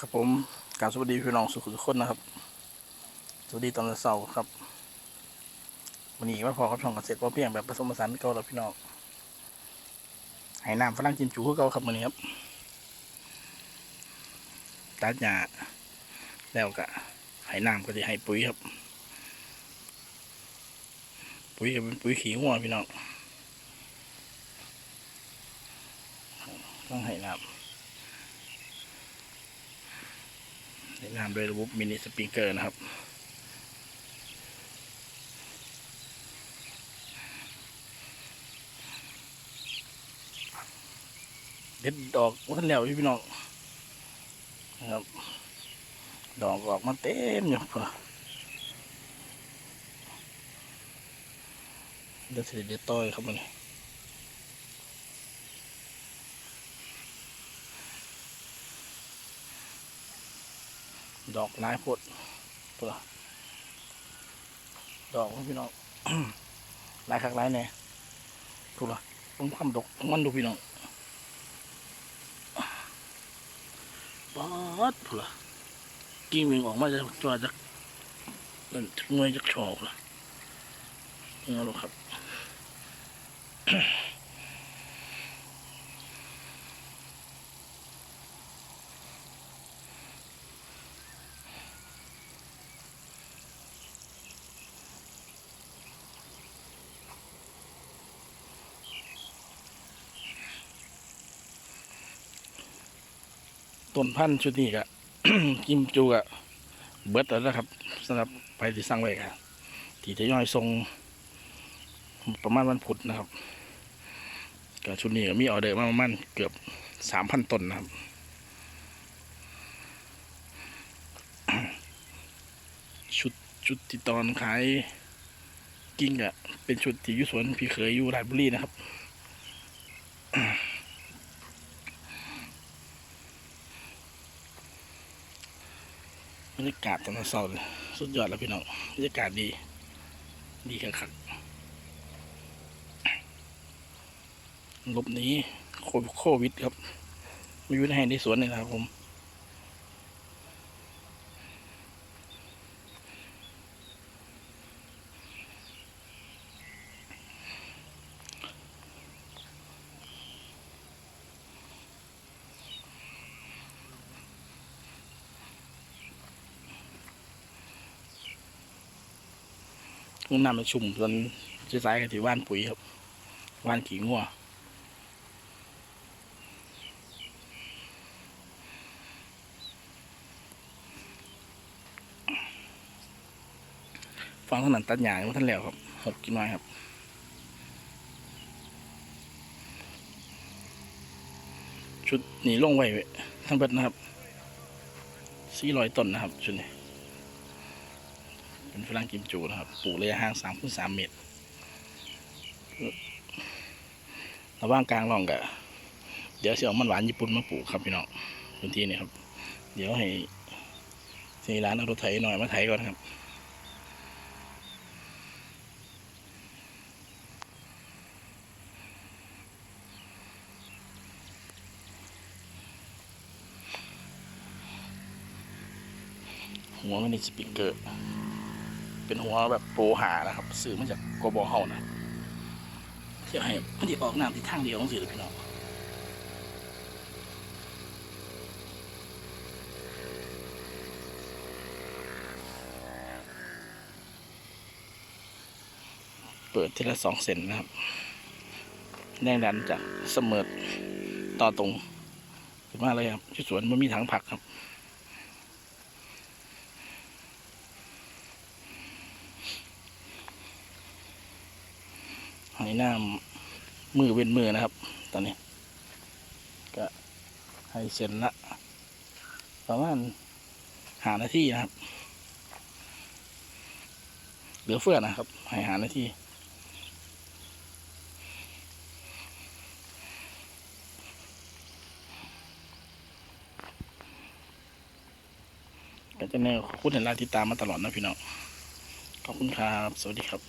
ครับผมกรารสวัสดีพี่น้องสุขุทุกคนนะครับ สวัสดีตอนเสาร์ครับวันนี้มาพอกับช่องเกษตรพอเพียงแบบผสมผสานเก่าแล้วพี่น้องให้น้ำฝรั่งกินจูคือเก่าครับวันนี้ครับตัดหญ้าแล้วก็ให้น้ำก็จะให้ปุ๋ยครับ ปุ๋ยก็เป็นปุ๋ยขี้หัวพี่น้องต้องให้น้ำ แนะนำโดยระบบมินิสปริงเกอร์นะครับเด็ดดอกวันแล้วพี่น้องนะครับ ดอกออกมาเต็มอยู่พุ่นน่ะเดี๋ยวสิเด็ดต้อยครับมัน ดอกลายพดพุ่นน่ะดอกพี่น้องหลายคักหลายแน่พุ่นละต้องความดอกมันดูพี่น้องปอดพุ่นละกิ่งวิ่งออกมาจะจอจากนั่นจากหน่วยจากชอกละนี่เอาลูกครับ ต้นพันธุ์ชุดนี้กะกิมจูกะเบิดแล้วนะครับสำหรับไปที่สร้างไว้ครับที่จะย่อยทรงประมาณวันพุธนะครับก็ชุดนี้ก็มีออเดอร์มาประมาณเกือบสามพันต้นนะครับชุดชุดที่ตอนขายกิ้งอะเป็นชุดที่ยุสวนพี่เคยอยู่ราชบุรีนะครับ บรรยากาศตอนเช้าเลยสุดยอดแล้วพี่น้องบรรยากาศดี ดีคักๆลบนีโค้ดโควิดครับมาอยู่ในแห้ในสวนนี่นะครับผม ห้องน้ำมันชุ่มจนจะสายกันที่ว่านปุ๋ยครับ ว่านขี้งัวฟังถนัดตัดหญ้ายังท่านแล้วครับหกกินน้อยครับชุดหนีลงไว้ทั้งเบิดนะครับสี่ร้อยต้นนะครับชุดนี้ เป็นฝรั่งกิมจูนะครับปลูกระยะห่างสามคูณสามเมตรระหว่างกลางร่องกะเดี๋ยวเสียมันหวานญี่ปุ่นมาปลูกครับพี่น้องพื้นที่นี่ครับ เดี๋ยวให้สีร้านเอารถไถหน่อยมาไถก่อนครับหัวมันนี่สปิเกอร์ เป็นหัวแบบโปรหานะครับซื้อมาจากกบเฮานะเที่ยวให้มันจะออกน้ำที่ทางเดียวของสิเลยพี่น้องเปิดทีละสองเซนนะครับ แรงดันจากเสมอต่อตรงขึ้นมาเลยครับที่สวนมันมีถังผักครับ ให้น้ำมือเว้นมือนะครับ ตอนนี้ ก็ให้เสร็จละประมาณหานาทีนะครับ เหลือเฟือนะครับให้หานาทีก็จะแนวคุณเห็นลายติดตามมาตลอดนะพี่น้อง ขอบคุณครับ สวัสดีครับ